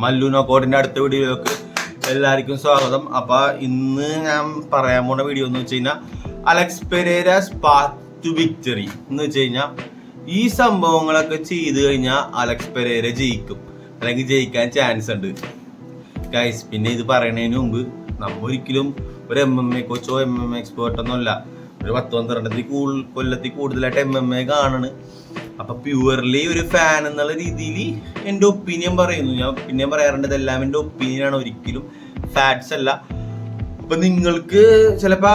മല്ലു നോക്കോട്ടിന്റെ അടുത്ത വീഡിയോയിലേക്ക് എല്ലാവർക്കും സ്വാഗതം. അപ്പൊ ഇന്ന് ഞാൻ പറയാൻ പോണ വീഡിയോ എന്ന് വെച്ച് കഴിഞ്ഞാൽ അലക്സ് പാത്ത് ടു വിക്ടറി എന്ന് വെച്ച് കഴിഞ്ഞാൽ ഈ സംഭവങ്ങളൊക്കെ ചെയ്തു കഴിഞ്ഞാൽ അലക്സ് പെരേര ജയിക്കും. അല്ലെങ്കിൽ ജയിക്കാൻ ചാൻസ് ഉണ്ട്. ഗൈസ് പിന്നെ ഇത് പറയുന്നതിന് മുമ്പ് നമ്മ ഒരിക്കലും ഒരു എം എം എ കോച്ചോ എം എം എ എക്സ്പേർട്ട് അല്ല ഒരു പത്ത് പന്ത്രണ്ടത്തിൽ കൂടുതൽ കൊല്ലത്തിൽ കൂടുതലായിട്ട് എം എം എ കാണണ്. അപ്പൊ പ്യുവർലി ഒരു ഫാൻ എന്നുള്ള രീതിയിൽ എന്റെ ഒപ്പീനിയൻ പറയുന്നു. ഞാൻ പിന്നെ പറയാറുണ്ട് ഇതെല്ലാം എന്റെ ഒപ്പീനിയൻ ആണ് ഒരിക്കലും. ഫാക്ട്സ് അല്ല. അപ്പൊ നിങ്ങൾക്ക് ചിലപ്പോ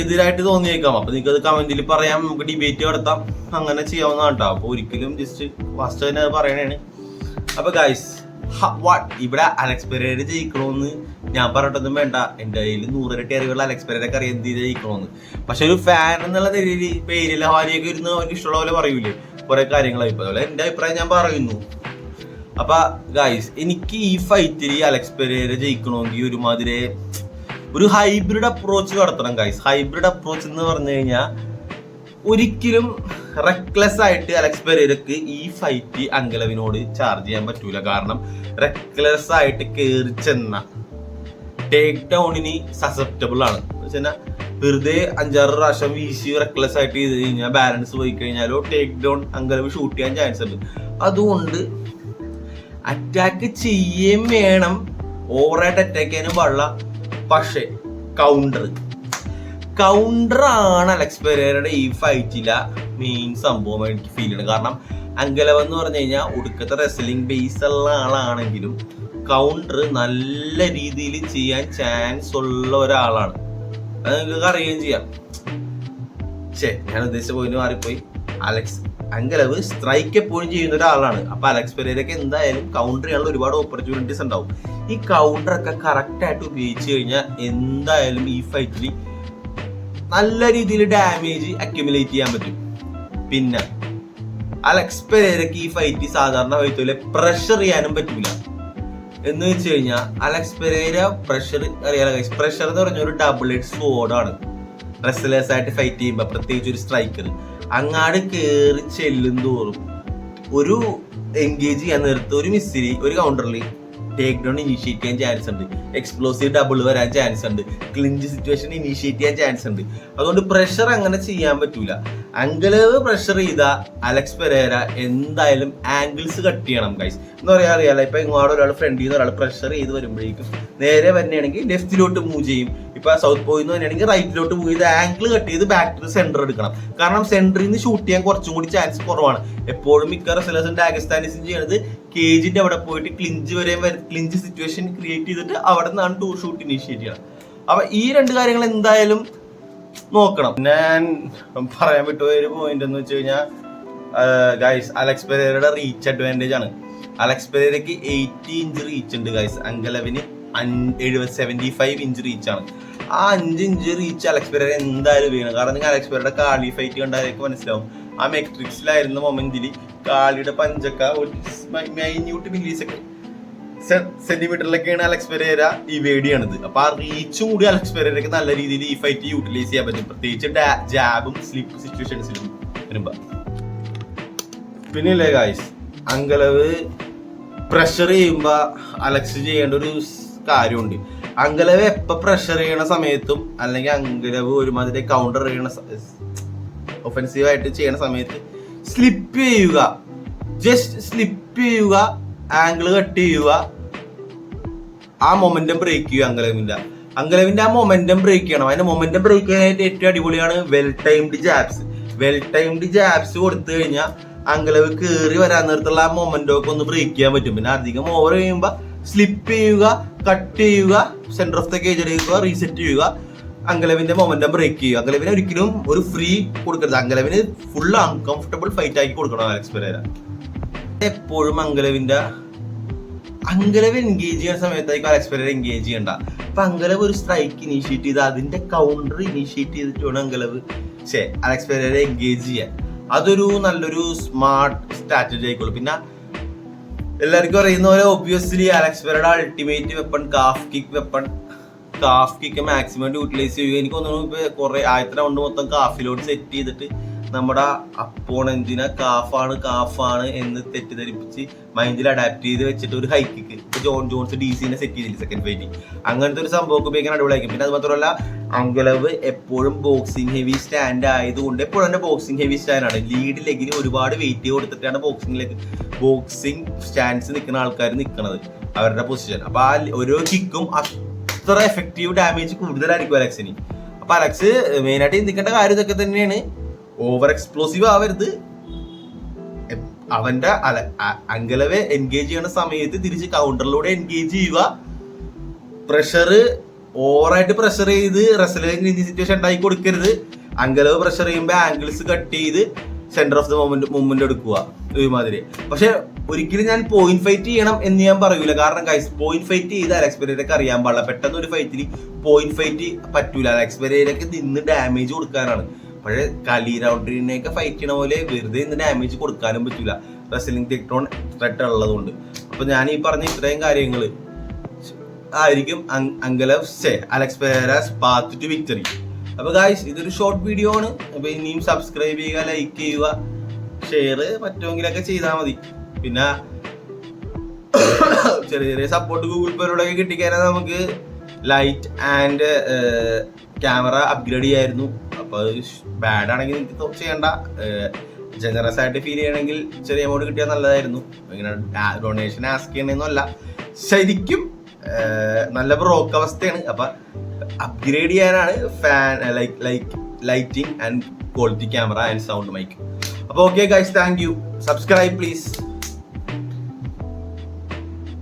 എതിരായിട്ട് തോന്നിയേക്കാം. അപ്പൊ നിങ്ങൾക്ക് അത് കമന്റിൽ പറയാം നമുക്ക് ഡിബേറ്റ് നടത്താം. അങ്ങനെ ചെയ്യാവുന്നതാണ് കേട്ടോ അപ്പൊ ഒരിക്കലും ജസ്റ്റ് ഫസ്റ്റ് തന്നെ അത് പറയണേണ്. അപ്പൊ ഗൈസ് വാട്ട് ഇവിടെ അലക്സ് പെരേര ജയിക്കണമെന്ന് ഞാൻ പറഞ്ഞിട്ടൊന്നും വേണ്ട. എന്റെ കയ്യിൽ നൂറിരട്ടി അറിവുള്ള അലക്സ് പെരേരക്ക് അറിയാം എന്ത് ജയിക്കണമെന്ന് പക്ഷെ ഒരു ഫാൻ എന്നുള്ള നിലയിൽ പേരിൽ ഹാരിയൊക്കെ ഇരുന്ന് അവർക്ക് ഇഷ്ടമുള്ള പോലെ പറയൂലേ. കുറെ കാര്യങ്ങളായി അതുപോലെ എന്റെ അഭിപ്രായം ഞാൻ പറയുന്നു. അപ്പൊ ഗായ്സ് എനിക്ക് ഈ ഫൈറ്റിൽ അലക്സ് പെരേര ജയിക്കണമെങ്കിൽ ഒരുമാതിരി ഒരു ഹൈബ്രിഡ് അപ്രോച്ച് നടത്തണം ഗായ്സ് ഹൈബ്രിഡ് അപ്രോച്ച് എന്ന് പറഞ്ഞു കഴിഞ്ഞാൽ ഒരിക്കലും റെക്ലെസ് ആയിട്ട് അലക്സ് പെരേരക്ക് ഈ ഫൈറ്റ് അങ്കലവിനോട് ചാർജ് ചെയ്യാൻ പറ്റൂല. കാരണം റെക്ലെസ് ആയിട്ട് കയറി ചെന്ന ടേക്ക് ഡൗണിന് സസെപ്റ്റബിൾ ആണ്. എന്ന് വെച്ചാൽ വെറുതെ അഞ്ചാറ് പ്രാവശ്യം വീശി റെക്ലെസ് ആയിട്ട് ചെയ്ത് കഴിഞ്ഞാൽ ബാലൻസ് പോയി കഴിഞ്ഞാലോ ടേക്ക് ഡൗൺ അങ്ങനെ ഷൂട്ട് ചെയ്യാൻ ചാൻസ് ഉണ്ട്. അതുകൊണ്ട് അറ്റാക്ക് ചെയ്യുകയും വേണം. ഓവറായിട്ട് അറ്റാക്ക് ചെയ്യാനും പാടില്ല. പക്ഷേ കൗണ്ടർ കൗണ്ടർ ആണ് അലക്സ് പെരേരയുടെ ഈ ഫൈറ്റിലെ മെയിൻ സംഭവം എനിക്ക് ഫീൽ ചെയ്യണം കാരണം അങ്കലവ് എന്ന് പറഞ്ഞു കഴിഞ്ഞാൽ ഒടുക്കത്തെ റെസ്ലിംഗ് ബേസ് ഉള്ള ആളാണെങ്കിലും കൗണ്ടർ നല്ല രീതിയിൽ ചെയ്യാൻ ചാൻസ് ഉള്ള ഒരാളാണ്. അത് നിങ്ങൾക്ക് അറിയുകയും ചെയ്യാം. ശേ ഞാൻ ഉദ്ദേശിച്ച പോയിന്റ് മാറിപ്പോയി. അലക്സ് അങ്കലവ് സ്ട്രൈക്ക് എപ്പോഴും ചെയ്യുന്ന ഒരാളാണ്. അപ്പൊ അലക്സ് പെരേരക്ക് എന്തായാലും കൗണ്ടർ ചെയ്യാനുള്ള ഒരുപാട് ഓപ്പർച്യൂണിറ്റീസ് ഉണ്ടാവും. ഈ കൗണ്ടർ ഒക്കെ കറക്റ്റ് ആയിട്ട് ഉപയോഗിച്ച് കഴിഞ്ഞാൽ എന്തായാലും ഈ ഫൈറ്റിൽ നല്ല രീതിയിൽ ഡാമേജ് അക്യുമുലേറ്റ് ചെയ്യാൻ പറ്റും. പിന്നെ അലക്സ് പെരേരക്ക് ഈ ഫൈറ്റ് സാധാരണ ഫൈറ്റ് പ്രഷർ ചെയ്യാനും പറ്റൂല. എന്ന് വെച്ച് കഴിഞ്ഞാൽ അലക്സ് പെരേര പ്രഷർ അറിയാലോ പ്രഷർ എന്ന് പറഞ്ഞ ഒരു ഡബിൾ എഡ് ആണ്. റെസ്ലേഴ്സ് ആയിട്ട് ഫൈറ്റ് ചെയ്യുമ്പോൾ പ്രത്യേകിച്ച് ഒരു സ്ട്രൈക്കർ അങ്ങാട് കയറി ചെല്ലും തോറും ഒരു എൻഗേജ് ചെയ്യാൻ നേരത്തെ ഒരു മിസ്സിരി ഒരു കൗണ്ടറിൽ ടേക്ക് ഡൗൺ ഇനീഷ്യേറ്റ് ചെയ്യാൻ ചാൻസ് ഉണ്ട്. എക്സ്പ്ലോസീവ് ഡബിൾ വരാൻ ചാൻസ് ഉണ്ട്. ക്ലിഞ്ച് സിറ്റുവേഷൻ ഇനീഷ്യേറ്റ് ചെയ്യാൻ ചാൻസ് ഉണ്ട്. അതുകൊണ്ട് പ്രഷർ അങ്ങനെ ചെയ്യാൻ പറ്റൂല. അങ്കലവ് പ്രഷർ ചെയ്ത അലക്സ് പെരേര എന്തായാലും ആംഗിൾസ് കട്ട് ചെയ്യണം ഗൈസ് എന്ന് പറയാ അറിയാലോ? ഇപ്പൊ ഇങ്ങോട്ട് ഒരാൾ ഫ്രണ്ടിൽ നിന്ന് ഒരാൾ പ്രഷർ ചെയ്ത് വരുമ്പോഴേക്കും നേരെ വരുന്നതാണെങ്കിൽ ലെഫ്റ്റിലോട്ട് മൂവ് ചെയ്യും. ഇപ്പൊ സൗത്ത് പോയി എന്ന് പറയുകയാണെങ്കിൽ റൈറ്റിലോട്ട് മൂവ് ചെയ്ത് ആംഗിൾ കട്ട് ചെയ്ത് ബാക്ക് ടു സെന്റർ എടുക്കണം. കാരണം സെന്ററിൽ നിന്ന് ഷൂട്ട് ചെയ്യാൻ കുറച്ചും കൂടി ചാൻസ് കുറവാണ്. എപ്പോഴും മിക്ക റെസലേഴ്സും ഡാഗസ്താനിസും ചെയ്യുന്നത് കേജിന്റെ അവിടെ പോയിട്ട് ക്ലിഞ്ച് വരെ ക്ലിഞ്ച് സിറ്റുവേഷൻ ക്രിയേറ്റ് ചെയ്തിട്ട് അവിടെ നിന്നാണ് ടൂർ ഷൂട്ട് ഇനീഷ്യേറ്റ് ചെയ്യണം. അപ്പൊ ഈ രണ്ട് കാര്യങ്ങൾ എന്തായാലും നോക്കണം. ഞാൻ പറയാൻ വിട്ടുപോയ ഒരു പോയിന്റ് എന്ന് വെച്ച് കഴിഞ്ഞാൽ ഗൈസ് അലക്സ് പെരേരയുടെ റീച്ച് അഡ്വാന്റേജ് ആണ്. അലക്സ് പെരേരയ്ക്ക് എയ്റ്റി ഇഞ്ച് റീച്ച് ഉണ്ട് ഗൈസ് അങ്കലവിന് എഴുപത് സെവന്റി ഫൈവ് ഇഞ്ച് റീച്ചാണ് ആ അഞ്ച് ഇഞ്ച് റീച്ച് അലക്സ് പെരേര എന്തായാലും വീണം. കാരണം നിങ്ങൾ അലക്സ് പെരേരയുടെ കാളി ഫൈറ്റ് കണ്ടാലേക്ക് മനസ്സിലാവും. ആ മെട്രിക്സിലായിരുന്ന മൊമെന്റിൽ കാളിയുടെ പഞ്ചക്ക ഒരു മൈന്യൂട്ട് മില്ലി സെക്കൻഡ് സെന്റിമീറ്ററിലൊക്കെയാണ് അലക്സ് പെരേര ഈ വേടിയാണിത്. അപ്പൊ ആ റീച്ചും കൂടി അലക്സ് പെരേരക്ക് നല്ല രീതിയിൽ ഈ ഫൈറ്റ് യൂട്ടിലൈസ് ചെയ്യാൻ പറ്റും. പ്രത്യേകിച്ച് ജാബും സ്ലിപ്പ് സിറ്റുവേഷൻസിലും വരുമ്പോ. പിന്നെ ഗായ്സ് അങ്കലവ് പ്രഷർ ചെയ്യുമ്പോ അലക്സ് ചെയ്യേണ്ട ഒരു കാര്യമുണ്ട്. അങ്കലവ് എപ്പോ പ്രഷർ ചെയ്യണ സമയത്തും അല്ലെങ്കിൽ അങ്കലവ് ഒരുമാതിരി കൗണ്ടർ ചെയ്യണ ഒഫൻസീവ് ആയിട്ട് ചെയ്യണ സമയത്ത് സ്ലിപ്പ് ചെയ്യുക. ജസ്റ്റ് സ്ലിപ്പ് ചെയ്യുക. ആംഗിൾ കട്ട് ചെയ്യുക. ആ മൊമെന്റം ബ്രേക്ക് ചെയ്യുക അങ്കലവിന്റെ അങ്കലവിന്റെ ആ മൊമെന്റം ബ്രേക്ക് ചെയ്യണം. അതിന്റെ മൊമെന്റം ബ്രേക്ക് ചെയ്യാനായിട്ട് ഏറ്റവും അടിപൊളിയാണ് well timed jabs well timed jabs കൊടുത്തു കഴിഞ്ഞാൽ അങ്കലവ് കയറി വരാൻ നേരത്തുള്ള ആ മൊമെന്റം ഒക്കെ ഒന്ന് ബ്രേക്ക് ചെയ്യാൻ പറ്റും. പിന്നെ അധികം ഓവർ ചെയ്യുമ്പോൾ സ്ലിപ്പ് ചെയ്യുക കട്ട് ചെയ്യുക സെന്റർ ഓഫ് ദ കേജ് എടുക്കുക റീസെറ്റ് ചെയ്യുക. അങ്കലവിന്റെ മൊമെന്റം ബ്രേക്ക് ചെയ്യുക. അങ്കലവിന് ഒരിക്കലും ഒരു ഫ്രീ കൊടുക്കരുത്. അങ്കലവിന് ഫുൾ അൺകംഫർട്ടബിൾ ഫൈറ്റ് ആക്കി കൊടുക്കണം അലക്സ് പെരേര എപ്പോഴും അങ്കലവിന്റെ അങ്കലവ് എൻഗേജ് ചെയ്യുന്ന സമയത്തായിരിക്കും അലക്സ് പെരേര എൻഗേജ് ചെയ്യണ്ട. അപ്പൊ അങ്കലവ് ഒരു സ്ട്രൈക്ക് ഇനീഷ്യേറ്റ് ചെയ്ത് അതിന്റെ കൗണ്ടർ ഇനീഷ്യേറ്റ് ചെയ്തിട്ട് വേണം അങ്കലവ് ശേ അലക്സ് പെരേര എൻഗേജ് ചെയ്യാൻ അതൊരു നല്ലൊരു സ്മാർട്ട് സ്ട്രാറ്റജി ആയിക്കോളും. പിന്നെ എല്ലാവർക്കും അറിയുന്ന പോലെ obviously Alex പെരയുടെ ultimate weapon calf kick weapon calf kick maximum utilise ചെയ്യുക. എനിക്ക് തോന്നുന്നു ഇപ്പൊ കുറെ ആദ്യത്തെ റൗണ്ട് മൊത്തം കാഫിലോട്ട് സെറ്റ് ചെയ്തിട്ട് നമ്മുടെ അപ്പോണന്റിനെ കാഫാണ് കാഫാണ് എന്ന് തെറ്റിദ്ധരിപ്പിച്ച് മൈൻഡിൽ അഡാപ്റ്റ് ചെയ്ത് വെച്ചിട്ട് ഒരു ഇപ്പൊ ജോൺ ജോൺസ് ഡി സിനെ സെറ്റ് ചെയ്തില്ല സെക്കൻഡ് ഫൈറ്റ് അങ്ങനത്തെ ഒരു സംഭവമൊക്കെ ഉപയോഗിക്കാൻ അടിപൊളിയായിരിക്കും. പിന്നെ അത് മാത്രമല്ല അങ്കലവ് എപ്പോഴും ബോക്സിംഗ് ഹെവി സ്റ്റാൻഡ് ആയതുകൊണ്ട് എപ്പോഴും തന്നെ ബോക്സിംഗ് ഹെവി സ്റ്റാൻഡാണ് ലീഡ് ലെഗിന് ഒരുപാട് വെയിറ്റ് കൊടുത്തിട്ടാണ് ബോക്സിംഗിലേക്ക് ബോക്സിംഗ് സ്റ്റാൻഡ്സ് നിൽക്കുന്ന ആൾക്കാർ നിൽക്കുന്നത് അവരുടെ പൊസിഷൻ അപ്പൊ ആ ഓരോ കിക്കും അത്ര എഫക്റ്റീവ് ഡാമേജ് കൂടുതലായിരിക്കും അലക്സിന്. അപ്പൊ അലക്സ് മെയിനായിട്ട് ചിന്തിക്കേണ്ട കാര്യം ഇതൊക്കെ തന്നെയാണ്. ഓവർ എക്സ്പ്ലോസീവ് ആവരുത്. അവന്റെ അല അങ്കലവെ എൻഗേജ് ചെയ്യണ സമയത്ത് തിരിച്ച് കൗണ്ടറിലൂടെ എൻഗേജ് ചെയ്യുക. പ്രഷർ ഓവറായിട്ട് പ്രഷർ ചെയ്ത് റെസലിംഗ് സിറ്റുവേഷൻ ഉണ്ടാക്കി കൊടുക്കരുത്. അങ്കലവ് പ്രഷർ ചെയ്യുമ്പോൾ ആംഗിൾസ് കട്ട് ചെയ്ത് centre of the movement movement എടുക്കുക. ഒരുമാതിരി. പക്ഷെ ഒരിക്കലും ഞാൻ പോയിന്റ് ഫൈറ്റ് ചെയ്യണം എന്ന് ഞാൻ പറയൂല. കാരണം ഗൈസ് പോയിന്റ് ഫൈറ്റ് ചെയ്ത് അലക്സ് അറിയാൻ പാടില്ല. പെട്ടെന്ന് ഒരു ഫൈറ്റിൽ പോയിന്റ് ഫൈറ്റ് പറ്റൂല. അലക്സ് നിന്ന് ഡാമേജ് കൊടുക്കാനാണ്. പക്ഷേ കലി റൗഡ്രീനെയൊക്കെ ഫൈറ്റ് ചെയ്യണ പോലെ വെറുതെ ഇന്ന് ഡാമേജ് കൊടുക്കാനും പറ്റില്ല റെസ്ലിംഗ് ടെക്ട്രോൺ ത്രെട്ട് ഉള്ളതുകൊണ്ട്. അപ്പൊ ഞാൻ ഈ പറഞ്ഞ ഇത്രയും കാര്യങ്ങൾ ആയിരിക്കും അങ്- Ankalaev say Alex Pereira's path to victory അപ്പൊ ഗായ്സ് ഇതൊരു ഷോർട്ട് വീഡിയോ ആണ്. അപ്പൊ ഇനിയും സബ്സ്ക്രൈബ് ചെയ്യുക ലൈക്ക് ചെയ്യുക ഷെയർ പറ്റുമെങ്കിലൊക്കെ ചെയ്താൽ മതി. പിന്നെ ചെറിയ ചെറിയ സപ്പോർട്ട് ഗൂഗിൾ പേയിലൂടെയൊക്കെ കിട്ടിക്കാനാ നമുക്ക് ലൈറ്റ് ആൻഡ് ക്യാമറ അപ്ഗ്രേഡ് ചെയ്യായിരുന്നു. അപ്പൊ ബാഡ് ആണെങ്കിൽ എനിക്ക് ചെയ്യണ്ട. ജനറസ് ആയിട്ട് ഫീൽ ചെയ്യണമെങ്കിൽ ചെറിയ എമൗണ്ട് കിട്ടിയാൽ നല്ലതായിരുന്നു. ഇങ്ങനെ ഡൊണേഷൻ ആസ്ക് ചെയ്യണമെന്നല്ല ശരിക്കും നല്ല ബ്രോക്ക് അവസ്ഥയാണ്. അപ്പൊ അപ്ഗ്രേഡ് ചെയ്യാനാണ് fan like like lighting and quality camera and sound mic അപ്പൊ okay guys thank you subscribe please